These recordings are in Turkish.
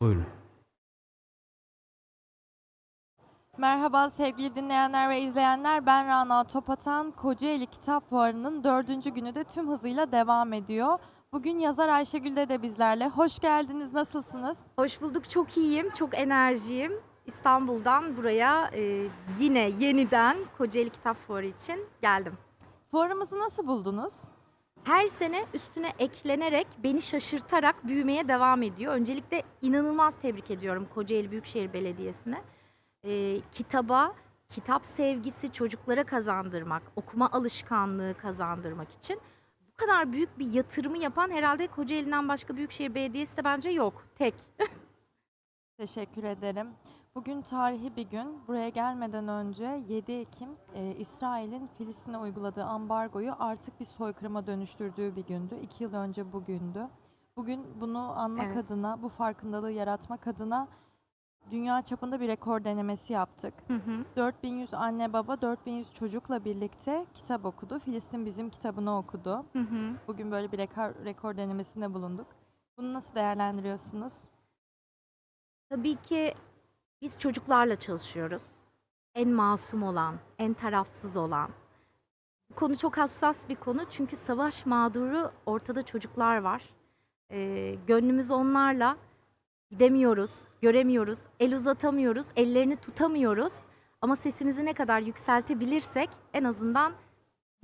Buyurun. Merhaba sevgili dinleyenler ve izleyenler. Ben Rana Topatan. Kocaeli Kitap Fuarı'nın dördüncü günü de tüm hızıyla devam ediyor. Bugün yazar Ayşegül de de bizlerle. Hoş geldiniz, nasılsınız? Hoş bulduk. Çok iyiyim. Çok enerjiyim. İstanbul'dan buraya e, yine yeniden Kocaeli Kitap Fuarı için geldim. Fuarımızı nasıl buldunuz? Her sene üstüne eklenerek beni şaşırtarak büyümeye devam ediyor. Öncelikle inanılmaz tebrik ediyorum Kocaeli Büyükşehir Belediyesi'ne. E, kitaba, kitap sevgisi çocuklara kazandırmak, okuma alışkanlığı kazandırmak için bu kadar büyük bir yatırımı yapan herhalde Kocaeli'nden başka Büyükşehir Belediyesi de bence yok. Tek. Teşekkür ederim. Bugün tarihi bir gün. Buraya gelmeden önce 7 Ekim e, İsrail'in Filistin'e uyguladığı ambargoyu artık bir soykırıma dönüştürdüğü bir gündü. İki yıl önce bugündü. Bugün bunu anmak Evet. adına, bu farkındalığı yaratmak adına dünya çapında bir rekor denemesi yaptık. Hı hı. 4100 anne baba 4100 çocukla birlikte kitap okudu. Filistin bizim kitabını okudu. Hı hı. Bugün böyle bir rekor, rekor denemesinde bulunduk. Bunu nasıl değerlendiriyorsunuz? Tabii ki biz çocuklarla çalışıyoruz. En masum olan, en tarafsız olan. Bu konu çok hassas bir konu çünkü savaş mağduru ortada çocuklar var. Ee, gönlümüz onlarla gidemiyoruz, göremiyoruz, el uzatamıyoruz, ellerini tutamıyoruz. Ama sesimizi ne kadar yükseltebilirsek en azından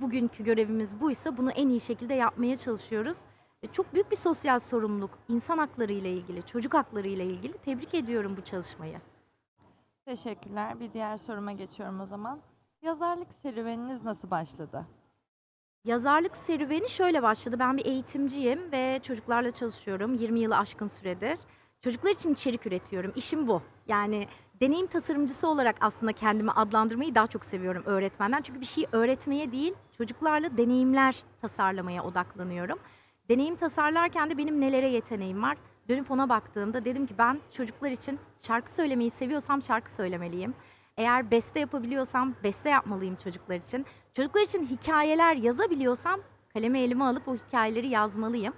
bugünkü görevimiz buysa bunu en iyi şekilde yapmaya çalışıyoruz. E, Çok büyük bir sosyal sorumluluk. İnsan hakları ile ilgili, çocuk hakları ile ilgili tebrik ediyorum bu çalışmayı. Teşekkürler. Bir diğer soruma geçiyorum o zaman. Yazarlık serüveniniz nasıl başladı? Yazarlık serüveni şöyle başladı. Ben bir eğitimciyim ve çocuklarla çalışıyorum. 20 yılı aşkın süredir. Çocuklar için içerik üretiyorum. İşim bu. Yani deneyim tasarımcısı olarak aslında kendimi adlandırmayı daha çok seviyorum öğretmenden. Çünkü bir şeyi öğretmeye değil, çocuklarla deneyimler tasarlamaya odaklanıyorum. Deneyim tasarlarken de benim nelere yeteneğim var? Dönüp ona baktığımda dedim ki ben çocuklar için şarkı söylemeyi seviyorsam şarkı söylemeliyim. Eğer beste yapabiliyorsam beste yapmalıyım çocuklar için. Çocuklar için hikayeler yazabiliyorsam kalemi elime alıp o hikayeleri yazmalıyım.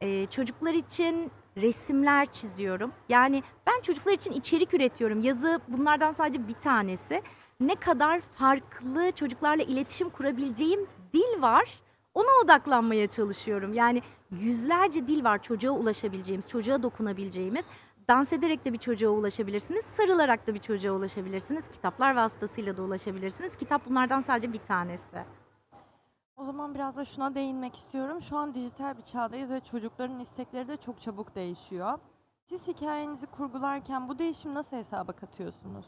Ee, çocuklar için resimler çiziyorum. Yani ben çocuklar için içerik üretiyorum. Yazı bunlardan sadece bir tanesi. Ne kadar farklı çocuklarla iletişim kurabileceğim dil var. Ona odaklanmaya çalışıyorum. Yani yüzlerce dil var çocuğa ulaşabileceğimiz, çocuğa dokunabileceğimiz. Dans ederek de bir çocuğa ulaşabilirsiniz, sarılarak da bir çocuğa ulaşabilirsiniz. Kitaplar vasıtasıyla da ulaşabilirsiniz. Kitap bunlardan sadece bir tanesi. O zaman biraz da şuna değinmek istiyorum. Şu an dijital bir çağdayız ve çocukların istekleri de çok çabuk değişiyor. Siz hikayenizi kurgularken bu değişimi nasıl hesaba katıyorsunuz?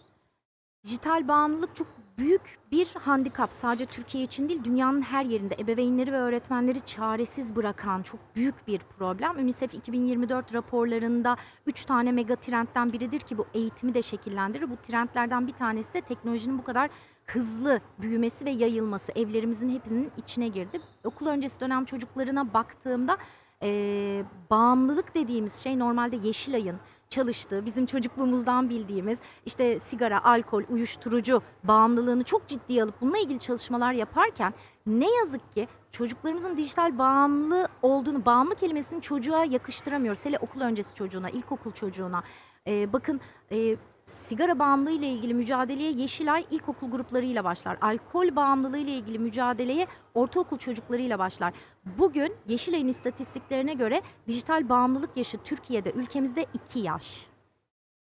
Dijital bağımlılık çok büyük bir handikap. Sadece Türkiye için değil, dünyanın her yerinde ebeveynleri ve öğretmenleri çaresiz bırakan çok büyük bir problem. UNICEF 2024 raporlarında 3 tane mega trendten biridir ki bu eğitimi de şekillendirir. Bu trendlerden bir tanesi de teknolojinin bu kadar hızlı büyümesi ve yayılması. Evlerimizin hepsinin içine girdi. Okul öncesi dönem çocuklarına baktığımda eee, bağımlılık dediğimiz şey normalde Yeşilay'ın çalıştığı, bizim çocukluğumuzdan bildiğimiz işte sigara, alkol, uyuşturucu bağımlılığını çok ciddiye alıp bununla ilgili çalışmalar yaparken ne yazık ki çocuklarımızın dijital bağımlı olduğunu, bağımlı kelimesini çocuğa yakıştıramıyoruz. Hele okul öncesi çocuğuna, ilkokul çocuğuna. Ee, bakın e, sigara bağımlılığı ile ilgili mücadeleye Yeşilay ilkokul gruplarıyla başlar. Alkol bağımlılığı ile ilgili mücadeleye ortaokul çocuklarıyla başlar. Bugün Yeşilay'ın istatistiklerine göre dijital bağımlılık yaşı Türkiye'de ülkemizde 2 yaş.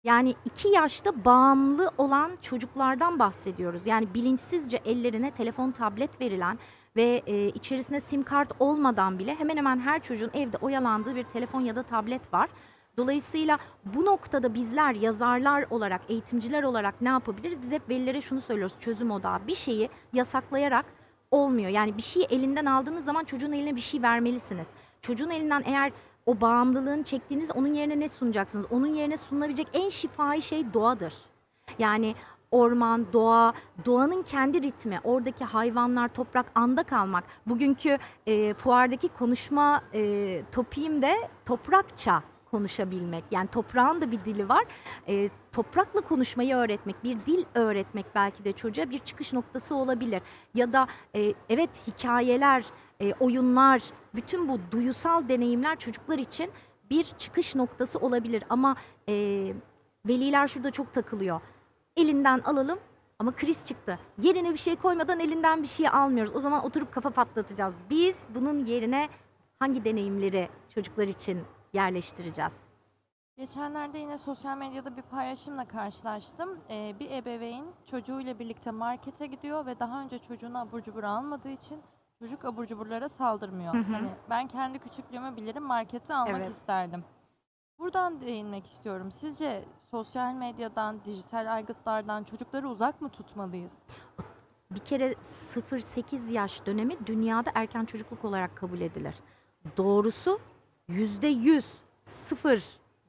Yani 2 yaşta bağımlı olan çocuklardan bahsediyoruz. Yani bilinçsizce ellerine telefon, tablet verilen ve e, içerisinde sim kart olmadan bile hemen hemen her çocuğun evde oyalandığı bir telefon ya da tablet var. Dolayısıyla bu noktada bizler yazarlar olarak, eğitimciler olarak ne yapabiliriz? Biz hep velilere şunu söylüyoruz çözüm odağı. Bir şeyi yasaklayarak olmuyor. Yani bir şeyi elinden aldığınız zaman çocuğun eline bir şey vermelisiniz. Çocuğun elinden eğer o bağımlılığını çektiğinizde onun yerine ne sunacaksınız? Onun yerine sunulabilecek en şifai şey doğadır. Yani orman, doğa, doğanın kendi ritmi, oradaki hayvanlar, toprak, anda kalmak. Bugünkü e, fuardaki konuşma e, topiğim de toprakça konuşabilmek. Yani toprağın da bir dili var. E, toprakla konuşmayı öğretmek, bir dil öğretmek belki de çocuğa bir çıkış noktası olabilir. Ya da e, evet hikayeler, e, oyunlar, bütün bu duyusal deneyimler çocuklar için bir çıkış noktası olabilir ama e, veliler şurada çok takılıyor. Elinden alalım ama kriz çıktı. Yerine bir şey koymadan elinden bir şey almıyoruz. O zaman oturup kafa patlatacağız. Biz bunun yerine hangi deneyimleri çocuklar için yerleştireceğiz? Geçenlerde yine sosyal medyada bir paylaşımla karşılaştım. Ee, bir ebeveyn çocuğuyla birlikte markete gidiyor ve daha önce çocuğuna abur cubur almadığı için çocuk abur cuburlara saldırmıyor. Hı hı. Hani ben kendi küçüklüğümü bilirim markette almak Evet. isterdim. Buradan değinmek istiyorum. Sizce sosyal medyadan, dijital aygıtlardan çocukları uzak mı tutmalıyız? Bir kere 0-8 yaş dönemi dünyada erken çocukluk olarak kabul edilir. Doğrusu %100 sıfır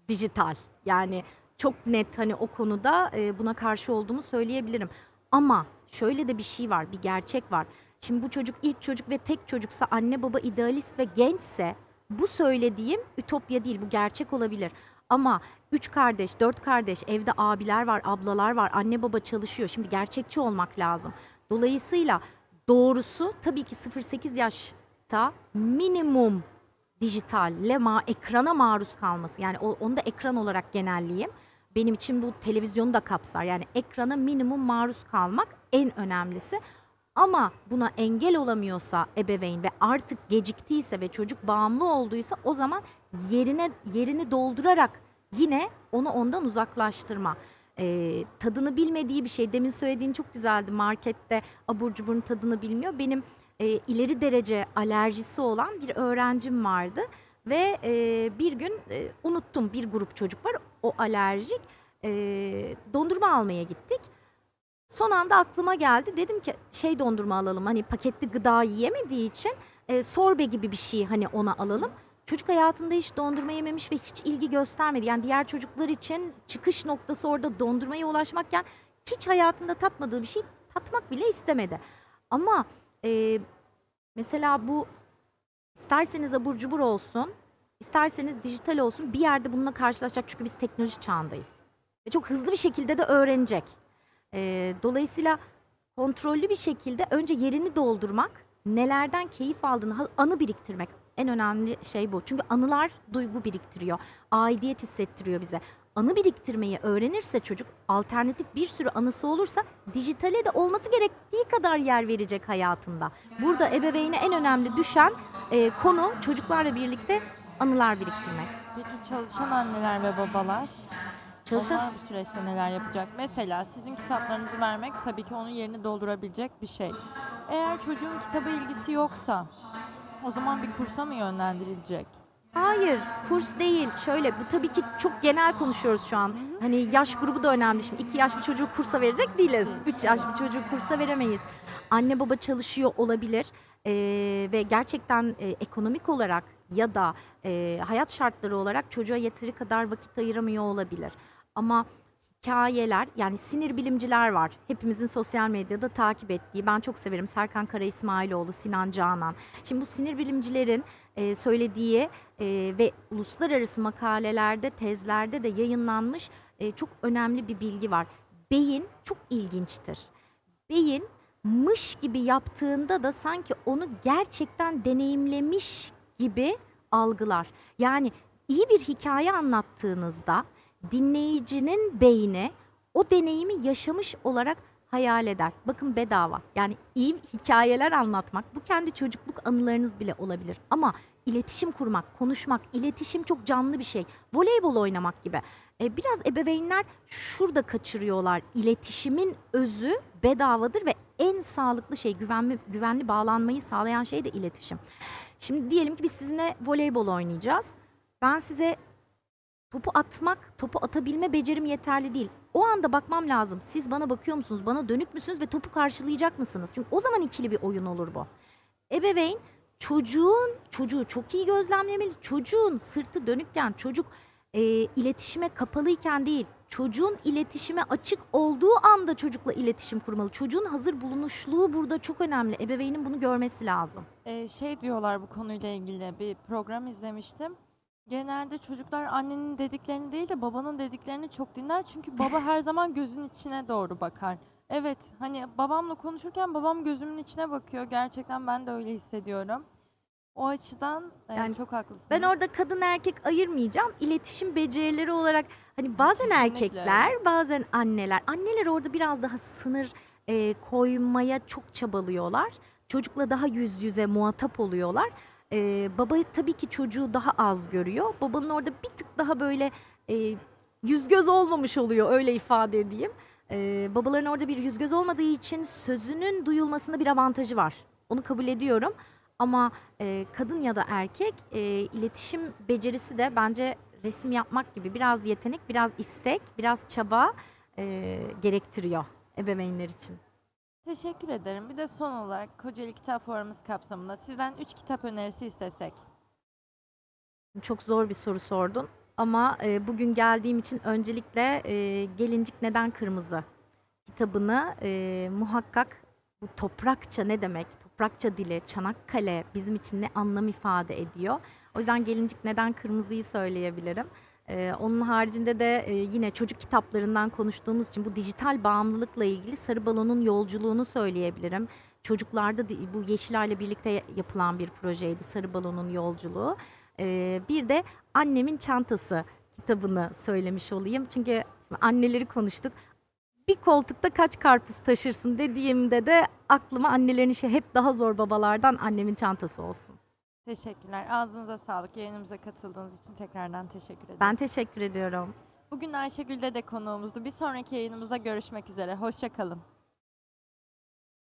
dijital. Yani çok net hani o konuda e, buna karşı olduğumu söyleyebilirim. Ama şöyle de bir şey var, bir gerçek var. Şimdi bu çocuk ilk çocuk ve tek çocuksa anne baba idealist ve gençse bu söylediğim ütopya değil, bu gerçek olabilir. Ama üç kardeş, dört kardeş, evde abiler var, ablalar var, anne baba çalışıyor. Şimdi gerçekçi olmak lazım. Dolayısıyla doğrusu tabii ki 0-8 yaşta minimum dijitalle ma ekrana maruz kalması. Yani onu da ekran olarak genelleyeyim. Benim için bu televizyonu da kapsar. Yani ekrana minimum maruz kalmak en önemlisi. Ama buna engel olamıyorsa ebeveyn ve artık geciktiyse ve çocuk bağımlı olduysa o zaman yerine yerini doldurarak yine onu ondan uzaklaştırma. Ee, tadını bilmediği bir şey. Demin söylediğin çok güzeldi. Markette abur cuburun tadını bilmiyor. Benim e, ileri derece alerjisi olan bir öğrencim vardı ve e, bir gün e, unuttum bir grup çocuk var o alerjik E, dondurma almaya gittik. Son anda aklıma geldi dedim ki şey dondurma alalım hani paketli gıda yiyemediği için e, sorbe gibi bir şey hani ona alalım. Çocuk hayatında hiç dondurma yememiş ve hiç ilgi göstermedi. Yani diğer çocuklar için çıkış noktası orada dondurmaya ulaşmakken hiç hayatında tatmadığı bir şey tatmak bile istemedi. Ama e, mesela bu isterseniz abur cubur olsun, isterseniz dijital olsun bir yerde bununla karşılaşacak çünkü biz teknoloji çağındayız. Ve çok hızlı bir şekilde de öğrenecek. E, dolayısıyla kontrollü bir şekilde önce yerini doldurmak, nelerden keyif aldığını, anı biriktirmek en önemli şey bu. Çünkü anılar duygu biriktiriyor, aidiyet hissettiriyor bize. Anı biriktirmeyi öğrenirse çocuk, alternatif bir sürü anısı olursa dijitale de olması gerektiği kadar yer verecek hayatında. Burada ebeveyne en önemli düşen e, konu çocuklarla birlikte anılar biriktirmek. Peki çalışan anneler ve babalar? Çalışan Onlar bu süreçte neler yapacak? Mesela sizin kitaplarınızı vermek tabii ki onun yerini doldurabilecek bir şey. Eğer çocuğun kitaba ilgisi yoksa o zaman bir kursa mı yönlendirilecek? Hayır, kurs değil. Şöyle, bu tabii ki çok genel konuşuyoruz şu an. Hani yaş grubu da önemli. Şimdi iki yaş bir çocuğu kursa verecek değiliz. Üç yaş bir çocuğu kursa veremeyiz. Anne baba çalışıyor olabilir Ee, ve gerçekten e, ekonomik olarak ya da e, hayat şartları olarak çocuğa yeteri kadar vakit ayıramıyor olabilir. Ama hikayeler yani sinir bilimciler var. Hepimizin sosyal medyada takip ettiği. Ben çok severim. Serkan Kara İsmailoğlu, Sinan Canan. Şimdi bu sinir bilimcilerin e, söylediği e, ve uluslararası makalelerde, tezlerde de yayınlanmış e, çok önemli bir bilgi var. Beyin çok ilginçtir. Beyin mış gibi yaptığında da sanki onu gerçekten deneyimlemiş gibi algılar. Yani iyi bir hikaye anlattığınızda dinleyicinin beyni o deneyimi yaşamış olarak hayal eder. Bakın bedava. Yani iyi hikayeler anlatmak bu kendi çocukluk anılarınız bile olabilir. Ama iletişim kurmak, konuşmak, iletişim çok canlı bir şey. Voleybol oynamak gibi. E, biraz ebeveynler şurada kaçırıyorlar. İletişimin özü bedavadır ve en sağlıklı şey güvenli, güvenli bağlanmayı sağlayan şey de iletişim. Şimdi diyelim ki biz sizinle voleybol oynayacağız. Ben size topu atmak, topu atabilme becerim yeterli değil. O anda bakmam lazım. Siz bana bakıyor musunuz? Bana dönük müsünüz ve topu karşılayacak mısınız? Çünkü o zaman ikili bir oyun olur bu. Ebeveyn çocuğun çocuğu çok iyi gözlemlemeli. Çocuğun sırtı dönükken, çocuk e, iletişime kapalıyken değil, çocuğun iletişime açık olduğu anda çocukla iletişim kurmalı. Çocuğun hazır bulunuşluğu burada çok önemli. Ebeveynin bunu görmesi lazım. Ee, şey diyorlar bu konuyla ilgili bir program izlemiştim. Genelde çocuklar annenin dediklerini değil de babanın dediklerini çok dinler. Çünkü baba her zaman gözün içine doğru bakar. Evet hani babamla konuşurken babam gözümün içine bakıyor. Gerçekten ben de öyle hissediyorum. O açıdan e, Yani çok haklısınız. Ben orada kadın erkek ayırmayacağım. İletişim becerileri olarak hani bazen Kesinlikle erkekler, bazen anneler. Anneler orada biraz daha sınır e, koymaya çok çabalıyorlar. Çocukla daha yüz yüze muhatap oluyorlar. E, baba tabii ki çocuğu daha az görüyor. Babanın orada bir tık daha böyle e, yüz göz olmamış oluyor öyle ifade edeyim. E, babaların orada bir yüz göz olmadığı için sözünün duyulmasında bir avantajı var. Onu kabul ediyorum. Ama e, kadın ya da erkek e, iletişim becerisi de bence resim yapmak gibi biraz yetenek, biraz istek, biraz çaba e, gerektiriyor ebeveynler için. Teşekkür ederim. Bir de son olarak Kocaeli Kitap Fuarımız kapsamında sizden 3 kitap önerisi istesek. Çok zor bir soru sordun ama e, bugün geldiğim için öncelikle e, Gelincik Neden Kırmızı kitabını e, muhakkak bu toprakça ne demek, toprakça dili, Çanakkale bizim için ne anlam ifade ediyor. O yüzden Gelincik Neden Kırmızı'yı söyleyebilirim. E, onun haricinde de e, yine çocuk kitaplarından konuştuğumuz için bu dijital bağımlılıkla ilgili Sarı Balon'un yolculuğunu söyleyebilirim. Çocuklarda bu Yeşilay ile birlikte yapılan bir projeydi Sarı Balon'un yolculuğu. Ee, bir de Annemin Çantası kitabını söylemiş olayım. Çünkü anneleri konuştuk. Bir koltukta kaç karpuz taşırsın dediğimde de aklıma annelerin işi hep daha zor babalardan annemin çantası olsun. Teşekkürler. Ağzınıza sağlık. Yayınımıza katıldığınız için tekrardan teşekkür ederim. Ben teşekkür ediyorum. Bugün Ayşegül'de de konuğumuzdu. Bir sonraki yayınımızda görüşmek üzere. Hoşça kalın.